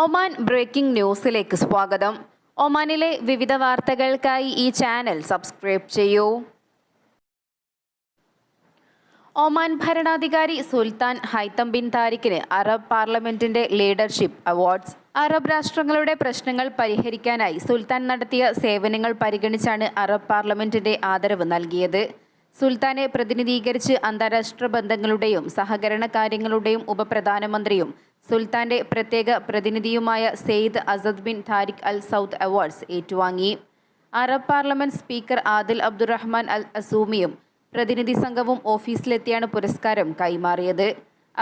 Oman breaking ന്യൂസിലേക്ക് സ്വാഗതം. ഒമാനിലെ വിവിധ വാർത്തകൾക്കായി ഈ ചാനൽ സബ്സ്ക്രൈബ് ചെയ്യൂ. ഒമാൻ ഭരണാധികാരി സുൽത്താൻ ഹൈത്തം ബിൻ താരിഖിന് അറബ് പാർലമെന്റിന്റെ ലീഡർഷിപ്പ് അവാർഡ്സ്. അറബ് രാഷ്ട്രങ്ങളുടെ പ്രശ്നങ്ങൾ പരിഹരിക്കാനായി സുൽത്താൻ നടത്തിയ സേവനങ്ങൾ പരിഗണിച്ചാണ് അറബ് പാർലമെന്റിന്റെ ആദരവ് നൽകിയത്. സുൽത്താനെ പ്രതിനിധീകരിച്ച് അന്താരാഷ്ട്ര ബന്ധങ്ങളുടെയും സഹകരണ കാര്യങ്ങളുടെയും ഉപപ്രധാനമന്ത്രിയും സുൽത്താന്റെ പ്രത്യേക പ്രതിനിധിയുമായ Sayyid Asad bin Tariq Al Saud awards ഏറ്റുവാങ്ങി. Arab parliament speaker Adil Abdulrahman Al അസൂമിയും പ്രതിനിധി സംഘവും ഓഫീസിലെത്തിയാണ് പുരസ്കാരം കൈമാറിയത്.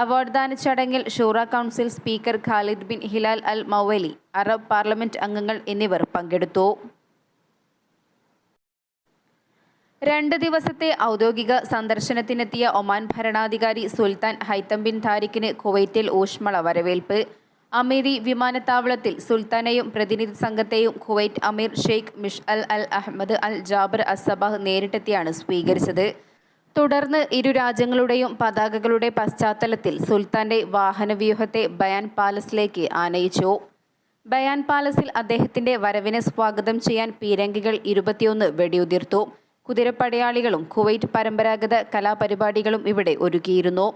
അവാർഡ് ദാന ചടങ്ങിൽ Shura council speaker Khalid bin Hilal Al Mawali Arab parliament അംഗങ്ങൾ എന്നിവർ പങ്കെടുത്തു. രണ്ട് ദിവസത്തെ ഔദ്യോഗിക സന്ദർശനത്തിനെത്തിയ ഒമാൻ ഭരണാധികാരി സുൽത്താൻ ഹൈത്തം ബിൻ താരിഖിന് കുവൈറ്റിൽ ഊഷ്മള വരവേൽപ്പ്. അമീരി വിമാനത്താവളത്തിൽ സുൽത്താനെയും പ്രതിനിധി സംഘത്തെയും Kuwait Amir Sheikh Mishal Al Ahmad Al Jaber Al Sabah നേരിട്ടെത്തിയാണ് സ്വീകരിച്ചത്. തുടർന്ന് ഇരു രാജ്യങ്ങളുടെയും പതാകകളുടെ പശ്ചാത്തലത്തിൽ സുൽത്താന്റെ വാഹനവ്യൂഹത്തെ ബയാൻ പാലസിലേക്ക് ആനയിച്ചു. ബയാൻ പാലസിൽ അദ്ദേഹത്തിന്റെ വരവിനെ സ്വാഗതം ചെയ്യാൻ പീരങ്കികൾ ഇരുപത്തിയൊന്ന് വെടിയുതിർത്തു. കുതിരപ്പടയാളികളും കുവൈറ്റ് പരമ്പരാഗത കലാപരിപാടികളും ഇവിടെ ഒരുക്കിയിരുന്നു.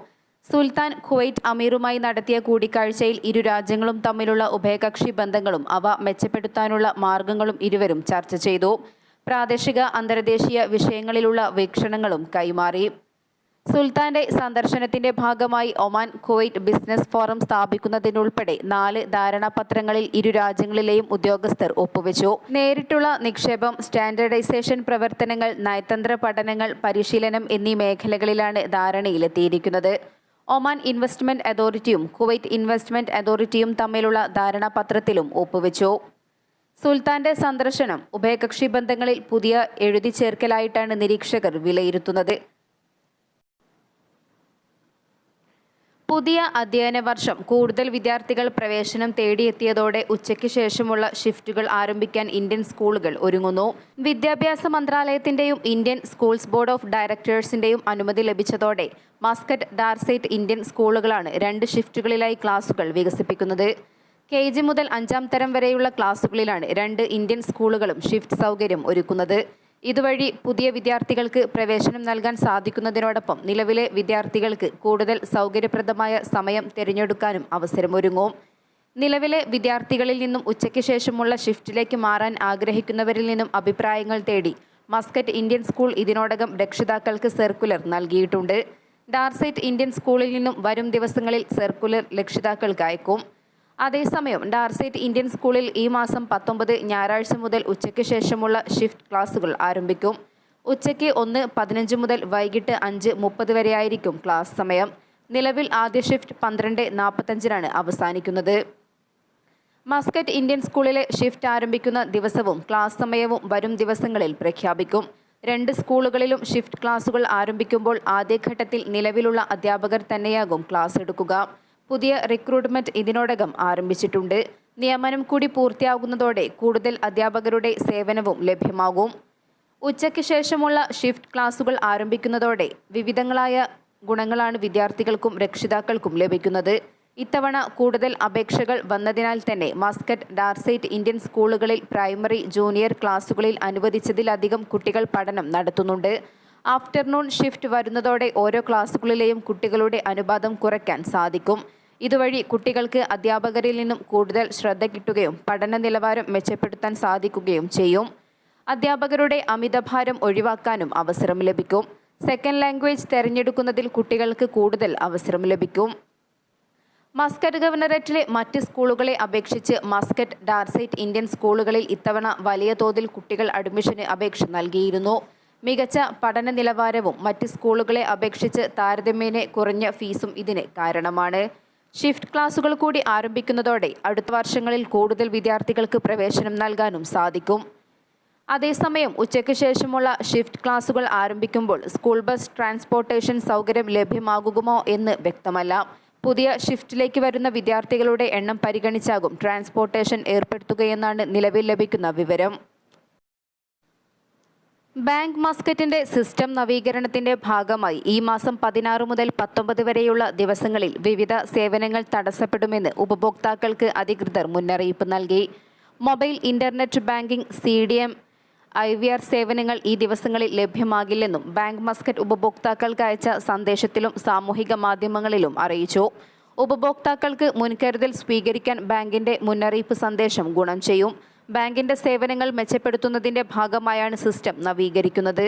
സുൽത്താൻ കുവൈറ്റ് അമീറുമായി നടത്തിയ കൂടിക്കാഴ്ചയിൽ ഇരു രാജ്യങ്ങളും തമ്മിലുള്ള ഉഭയകക്ഷി ബന്ധങ്ങളും അവ മെച്ചപ്പെടുത്താനുള്ള മാർഗങ്ങളും ഇരുവരും ചർച്ച ചെയ്തു. പ്രാദേശിക അന്തർദേശീയ വിഷയങ്ങളിലുള്ള വീക്ഷണങ്ങളും കൈമാറി. സുൽത്താന്റെ സന്ദർശനത്തിന്റെ ഭാഗമായി ഒമാൻ കുവൈറ്റ് ബിസിനസ് ഫോറം സ്ഥാപിക്കുന്നതിനുൾപ്പെടെ നാല് ധാരണാപത്രങ്ങളിൽ ഇരു രാജ്യങ്ങളിലെയും ഉദ്യോഗസ്ഥർ ഒപ്പുവെച്ചു. നേരിട്ടുള്ള നിക്ഷേപം സ്റ്റാൻഡേർഡൈസേഷൻ പ്രവർത്തനങ്ങൾ നയതന്ത്ര പഠനങ്ങൾ പരിശീലനം എന്നീ മേഖലകളിലാണ് ധാരണയിലെത്തിയിരിക്കുന്നത്. ഒമാൻ ഇൻവെസ്റ്റ്മെന്റ് അതോറിറ്റിയും കുവൈറ്റ് ഇൻവെസ്റ്റ്മെന്റ് അതോറിറ്റിയും തമ്മിലുള്ള ധാരണാപത്രത്തിലും ഒപ്പുവെച്ചു. സുൽത്താന്റെ സന്ദർശനം ഉഭയകക്ഷി ബന്ധങ്ങളിൽ പുതിയ എഴുതി ചേർക്കലായിട്ടാണ് നിരീക്ഷകർ വിലയിരുത്തുന്നത്. പുതിയ അധ്യയന വർഷം കൂടുതൽ വിദ്യാർത്ഥികൾ പ്രവേശനം തേടിയെത്തിയതോടെ ഉച്ചയ്ക്ക് ശേഷമുള്ള ഷിഫ്റ്റുകൾ ആരംഭിക്കാൻ ഇന്ത്യൻ സ്കൂളുകൾ ഒരുങ്ങുന്നു. വിദ്യാഭ്യാസ മന്ത്രാലയത്തിന്റെയും ഇന്ത്യൻ സ്കൂൾസ് ബോർഡ് ഓഫ് ഡയറക്ടേഴ്സിന്റെയും അനുമതി ലഭിച്ചതോടെ മസ്കറ്റ് ഡാർസൈറ്റ് ഇന്ത്യൻ സ്കൂളുകളാണ് രണ്ട് ഷിഫ്റ്റുകളിലായി ക്ലാസുകൾ വികസിപ്പിക്കുന്നത്. കെ ജി മുതൽ അഞ്ചാം തരം വരെയുള്ള ക്ലാസുകളിലാണ് രണ്ട് ഇന്ത്യൻ സ്കൂളുകളും ഷിഫ്റ്റ് സൗകര്യം ഒരുക്കുന്നത്. ഇതുവഴി പുതിയ വിദ്യാർത്ഥികൾക്ക് പ്രവേശനം നൽകാൻ സാധിക്കുന്നതിനോടൊപ്പം നിലവിലെ വിദ്യാർത്ഥികൾക്ക് കൂടുതൽ സൗകര്യപ്രദമായ സമയം തിരഞ്ഞെടുക്കാനും അവസരമൊരുങ്ങും. നിലവിലെ വിദ്യാർത്ഥികളിൽ നിന്നും ഉച്ചയ്ക്ക് ശേഷമുള്ള ഷിഫ്റ്റിലേക്ക് മാറാൻ ആഗ്രഹിക്കുന്നവരിൽ നിന്നും അഭിപ്രായങ്ങൾ തേടി മസ്കറ്റ് ഇന്ത്യൻ സ്കൂൾ ഇതിനോടകം രക്ഷിതാക്കൾക്ക് സർക്കുലർ നൽകിയിട്ടുണ്ട്. ഡാർസൈറ്റ് ഇന്ത്യൻ സ്കൂളിൽ നിന്നും വരും ദിവസങ്ങളിൽ സർക്കുലർ രക്ഷിതാക്കൾക്ക് അയക്കും. അതേസമയം ഡാർസേറ്റ് ഇന്ത്യൻ സ്കൂളിൽ ഈ മാസം പത്തൊമ്പത് ഞായറാഴ്ച മുതൽ ഉച്ചയ്ക്ക് ശേഷമുള്ള ഷിഫ്റ്റ് ക്ലാസുകൾ ആരംഭിക്കും. ഉച്ചയ്ക്ക് ഒന്ന് പതിനഞ്ച് മുതൽ വൈകിട്ട് അഞ്ച് മുപ്പത് വരെയായിരിക്കും ക്ലാസ് സമയം. നിലവിൽ ആദ്യ ഷിഫ്റ്റ് പന്ത്രണ്ട് നാൽപ്പത്തഞ്ചിനാണ് അവസാനിക്കുന്നത്. മസ്കറ്റ് ഇന്ത്യൻ സ്കൂളിലെ ഷിഫ്റ്റ് ആരംഭിക്കുന്ന ദിവസവും ക്ലാസ് സമയവും വരും ദിവസങ്ങളിൽ പ്രഖ്യാപിക്കും. രണ്ട് സ്കൂളുകളിലും ഷിഫ്റ്റ് ക്ലാസുകൾ ആരംഭിക്കുമ്പോൾ ആദ്യഘട്ടത്തിൽ നിലവിലുള്ള അധ്യാപകർ തന്നെയാകും ക്ലാസ് എടുക്കുക. പുതിയ റിക്രൂട്ട്മെന്റ് ഇതിനോടകം ആരംഭിച്ചിട്ടുണ്ട്. നിയമനം കൂടി പൂർത്തിയാകുന്നതോടെ കൂടുതൽ അധ്യാപകരുടെ സേവനവും ലഭ്യമാകും. ഉച്ചയ്ക്ക് ശേഷമുള്ള ഷിഫ്റ്റ് ക്ലാസുകൾ ആരംഭിക്കുന്നതോടെ വിവിധങ്ങളായ ഗുണങ്ങളാണ് വിദ്യാർത്ഥികൾക്കും രക്ഷിതാക്കൾക്കും ലഭിക്കുന്നത്. ഇത്തവണ കൂടുതൽ അപേക്ഷകൾ വന്നതിനാൽ തന്നെ മസ്കറ്റ് ഡാർസൈറ്റ് ഇന്ത്യൻ സ്കൂളുകളിൽ പ്രൈമറി ജൂനിയർ ക്ലാസുകളിൽ അനുവദിച്ചതിലധികം കുട്ടികൾ പഠനം നടത്തുന്നുണ്ട്. ആഫ്റ്റർനൂൺ ഷിഫ്റ്റ് വരുന്നതോടെ ഓരോ ക്ലാസുകളിലെയും കുട്ടികളുടെ അനുപാതം കുറയ്ക്കാൻ സാധിക്കും. ഇതുവഴി കുട്ടികൾക്ക് അധ്യാപകരിൽ നിന്നും കൂടുതൽ ശ്രദ്ധ കിട്ടുകയും പഠന നിലവാരം മെച്ചപ്പെടുത്താൻ സാധിക്കുകയും ചെയ്യും. അധ്യാപകരുടെ അമിതഭാരം ഒഴിവാക്കാനും അവസരം ലഭിക്കും. സെക്കൻഡ് ലാംഗ്വേജ് തിരഞ്ഞെടുക്കുന്നതിൽ കുട്ടികൾക്ക് കൂടുതൽ അവസരം ലഭിക്കും. മസ്കറ്റ് ഗവർണറേറ്റിലെ മറ്റ് സ്കൂളുകളെ അപേക്ഷിച്ച് മസ്കറ്റ് ഡാർസൈറ്റ് ഇന്ത്യൻ സ്കൂളുകളിൽ ഇത്തവണ വലിയ തോതിൽ കുട്ടികൾ അഡ്മിഷന് അപേക്ഷ നൽകിയിരുന്നു. മികച്ച പഠന നിലവാരവും മറ്റ് സ്കൂളുകളെ അപേക്ഷിച്ച് താരതമ്യേന കുറഞ്ഞ ഫീസും ഇതിന് കാരണമാണ്. ഷിഫ്റ്റ് ക്ലാസുകൾ കൂടി ആരംഭിക്കുന്നതോടെ അടുത്ത വർഷങ്ങളിൽ കൂടുതൽ വിദ്യാർത്ഥികൾക്ക് പ്രവേശനം നൽകാനും സാധിക്കും. അതേസമയം ഉച്ചയ്ക്ക് ശേഷമുള്ള ഷിഫ്റ്റ് ക്ലാസുകൾ ആരംഭിക്കുമ്പോൾ സ്കൂൾ ബസ് ട്രാൻസ്പോർട്ടേഷൻ സൗകര്യം ലഭ്യമാകുമോ എന്ന് വ്യക്തമല്ല. പുതിയ ഷിഫ്റ്റിലേക്ക് വരുന്ന വിദ്യാർത്ഥികളുടെ എണ്ണം പരിഗണിച്ചാകും ട്രാൻസ്പോർട്ടേഷൻ ഏർപ്പെടുത്തുകയെന്നാണ് നിലവിൽ ലഭിക്കുന്ന വിവരം. ബാങ്ക് മസ്കറ്റിന്റെ സിസ്റ്റം നവീകരണത്തിന്റെ ഭാഗമായി ഈ മാസം പതിനാറ് മുതൽ പത്തൊമ്പത് വരെയുള്ള ദിവസങ്ങളിൽ വിവിധ സേവനങ്ങൾ തടസ്സപ്പെടുമെന്ന് ഉപഭോക്താക്കൾക്ക് അധികൃതർ മുന്നറിയിപ്പ് നൽകി. Mobile internet banking C D M I V R സേവനങ്ങൾ ഈ ദിവസങ്ങളിൽ ലഭ്യമാകില്ലെന്നും ബാങ്ക് മസ്കറ്റ് ഉപഭോക്താക്കൾക്ക് അയച്ച സന്ദേശത്തിലും സാമൂഹിക മാധ്യമങ്ങളിലും അറിയിച്ചു. ഉപഭോക്താക്കൾക്ക് മുൻകരുതൽ സ്വീകരിക്കാൻ ബാങ്കിന്റെ മുന്നറിയിപ്പ് സന്ദേശം ഗുണം ചെയ്യും. ബാങ്കിന്റെ സേവനങ്ങൾ മെച്ചപ്പെടുത്തുന്നതിന്റെ ഭാഗമായാണ് സിസ്റ്റം നവീകരിക്കുന്നത്.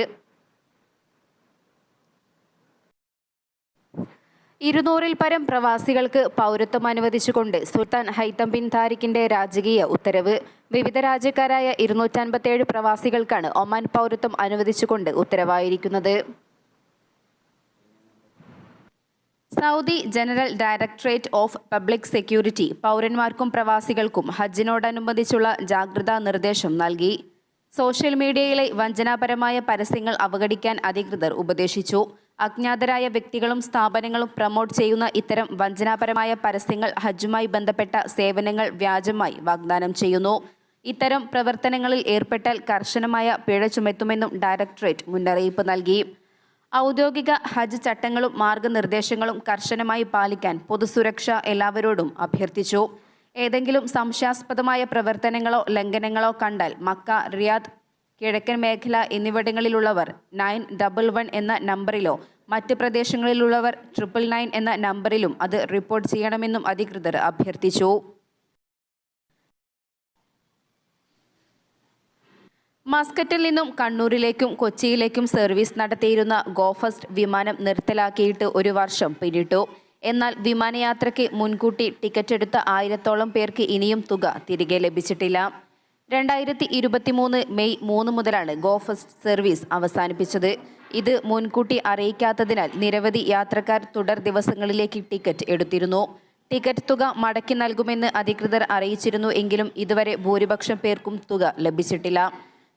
ഇരുന്നൂറിൽ പരം പ്രവാസികൾക്ക് പൗരത്വം അനുവദിച്ചുകൊണ്ട് സുൽത്താൻ ഹൈത്തം ബിൻ താരിഖിന്റെ രാജകീയ ഉത്തരവ്. വിവിധ രാജ്യക്കാരായ ഇരുന്നൂറ്റൻപത്തേഴ് പ്രവാസികൾക്കാണ് ഒമാൻ പൗരത്വം അനുവദിച്ചുകൊണ്ട് ഉത്തരവായിരിക്കുന്നത്. Saudi general directorate of public security പൗരന്മാർക്കും പ്രവാസികൾക്കും ഹജ്ജിനോടനുബന്ധിച്ചുള്ള ജാഗ്രതാ നിർദ്ദേശം നൽകി. സോഷ്യൽ മീഡിയയിലെ വഞ്ചനാപരമായ പരസ്യങ്ങൾ അവഗണിക്കാൻ അധികൃതർ ഉപദേശിച്ചു. അജ്ഞാതരായ വ്യക്തികളും സ്ഥാപനങ്ങളും പ്രമോട്ട് ചെയ്യുന്ന ഇത്തരം വഞ്ചനാപരമായ പരസ്യങ്ങൾ ഹജ്ജുമായി ബന്ധപ്പെട്ട സേവനങ്ങൾ വ്യാജമായി വാഗ്ദാനം ചെയ്യുന്നു. ഇത്തരം പ്രവർത്തനങ്ങളിൽ ഏർപ്പെട്ടാൽ കർശനമായ പിഴ ചുമത്തുമെന്നും ഡയറക്ടറേറ്റ് മുന്നറിയിപ്പ് നൽകി. ഔദ്യോഗിക ഹജ്ജ് ചട്ടങ്ങളും മാർഗനിർദ്ദേശങ്ങളും കർശനമായി പാലിക്കാൻ പൊതുസുരക്ഷ എല്ലാവരോടും അഭ്യർത്ഥിച്ചു. ഏതെങ്കിലും സംശയാസ്പദമായ പ്രവർത്തനങ്ങളോ ലംഘനങ്ങളോ കണ്ടാൽ മക്ക റിയാദ് കിഴക്കൻ മേഖല എന്നിവിടങ്ങളിലുള്ളവർ നയൻ ഡബിൾ വൺ എന്ന നമ്പറിലോ മറ്റ് പ്രദേശങ്ങളിലുള്ളവർ ട്രിപ്പിൾ നയൻ എന്ന നമ്പറിലും അത് റിപ്പോർട്ട് ചെയ്യണമെന്നും അധികൃതർ അഭ്യർത്ഥിച്ചു. മസ്കറ്റിൽ നിന്നും കണ്ണൂരിലേക്കും കൊച്ചിയിലേക്കും സർവീസ് നടത്തിയിരുന്ന ഗോഫസ്റ്റ് വിമാനം നിർത്തലാക്കിയിട്ട് ഒരു വർഷം പിന്നിട്ടു. എന്നാൽ വിമാനയാത്രയ്ക്ക് മുൻകൂട്ടി ടിക്കറ്റ് എടുത്ത ആയിരത്തോളം പേർക്ക് ഇനിയും തുക തിരികെ ലഭിച്ചിട്ടില്ല. രണ്ടായിരത്തി ഇരുപത്തിമൂന്ന് മെയ് മൂന്ന് മുതലാണ് ഗോഫസ്റ്റ് സർവീസ് അവസാനിപ്പിച്ചത്. ഇത് മുൻകൂട്ടി അറിയിക്കാത്തതിനാൽ നിരവധി യാത്രക്കാർ തുടർ ദിവസങ്ങളിലേക്ക് ടിക്കറ്റ് എടുത്തിരുന്നു. ടിക്കറ്റ് തുക മടക്കി നൽകുമെന്ന് അധികൃതർ അറിയിച്ചിരുന്നു എങ്കിലും ഇതുവരെ ഭൂരിപക്ഷം പേർക്കും തുക ലഭിച്ചിട്ടില്ല.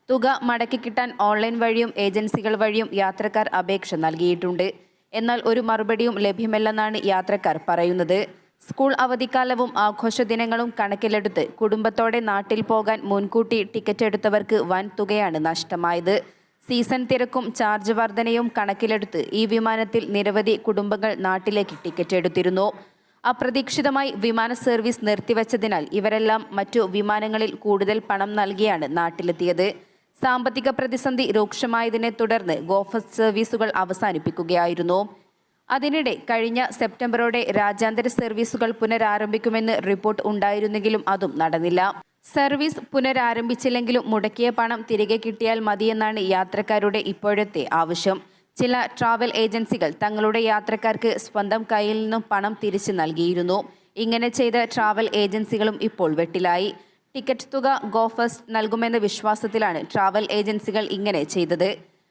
തുക മടക്കി കിട്ടാൻ ഓൺലൈൻ വഴിയും ഏജൻസികൾ വഴിയും യാത്രക്കാർ അപേക്ഷ നൽകിയിട്ടുണ്ട്. എന്നാൽ ഒരു മറുപടിയും ലഭ്യമല്ലെന്നാണ് യാത്രക്കാർ പറയുന്നത്. സ്കൂൾ അവധിക്കാലവും ആഘോഷ ദിനങ്ങളും കണക്കിലെടുത്ത് കുടുംബത്തോടെ നാട്ടിൽ പോകാൻ മുൻകൂട്ടി ടിക്കറ്റ് എടുത്തവർക്ക് വൻ തുകയാണ് നഷ്ടമായത്. സീസൺ തിരക്കും ചാർജ് വർധനയും കണക്കിലെടുത്ത് ഈ വിമാനത്തിൽ നിരവധി കുടുംബങ്ങൾ നാട്ടിലേക്ക് ടിക്കറ്റ് എടുത്തിരുന്നു. അപ്രതീക്ഷിതമായി വിമാന സർവീസ് നിർത്തിവച്ചതിനാൽ ഇവരെല്ലാം മറ്റു വിമാനങ്ങളിൽ കൂടുതൽ പണം നൽകിയാണ് നാട്ടിലെത്തിയത്. സാമ്പത്തിക പ്രതിസന്ധി രൂക്ഷമായതിനെ തുടർന്ന് ഗോഫസ് സർവീസുകൾ അവസാനിപ്പിക്കുകയായിരുന്നു. അതിനിടെ കഴിഞ്ഞ സെപ്റ്റംബറോടെ രാജ്യാന്തര സർവീസുകൾ പുനരാരംഭിക്കുമെന്ന് റിപ്പോർട്ട് ഉണ്ടായിരുന്നെങ്കിലും അതും നടന്നില്ല. സർവീസ് പുനരാരംഭിച്ചില്ലെങ്കിലും മുടക്കിയ പണം തിരികെ കിട്ടിയാൽ മതിയെന്നാണ് യാത്രക്കാരുടെ ഇപ്പോഴത്തെ ആവശ്യം. ചില ട്രാവൽ ഏജൻസികൾ തങ്ങളുടെ യാത്രക്കാർക്ക് സ്വന്തം കയ്യിൽ നിന്നും പണം തിരിച്ചു നൽകിയിരുന്നു. ഇങ്ങനെ ചെയ്ത ട്രാവൽ ഏജൻസികളും ഇപ്പോൾ വെട്ടിലായി. ടിക്കറ്റ് തുക ഗോഫസ് നൽകുമെന്ന വിശ്വാസത്തിലാണ് ട്രാവൽ ഏജൻസികൾ ഇങ്ങനെ ചെയ്തത്.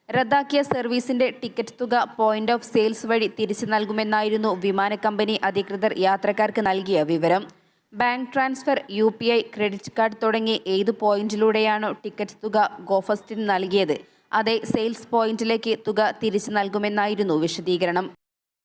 റദ്ദാക്കിയ സർവീസിന്റെ ടിക്കറ്റ് തുക പോയിന്റ് ഓഫ് സെയിൽസ് വഴി തിരിച്ചു നൽകുമെന്നായിരുന്നു വിമാന കമ്പനി അധികൃതർ യാത്രക്കാർക്ക് നൽകിയ വിവരം. Bank transfer U P I credit card തുടങ്ങി ഏത് പോയിന്റിലൂടെയാണോ ടിക്കറ്റ് തുക ഗോഫസ്റ്റിന് നൽകിയത്. അതേ സെയിൽസ് പോയിന്റിലേക്ക് തുക തിരിച്ചു നൽകുമെന്നായിരുന്നു വിശദീകരണം.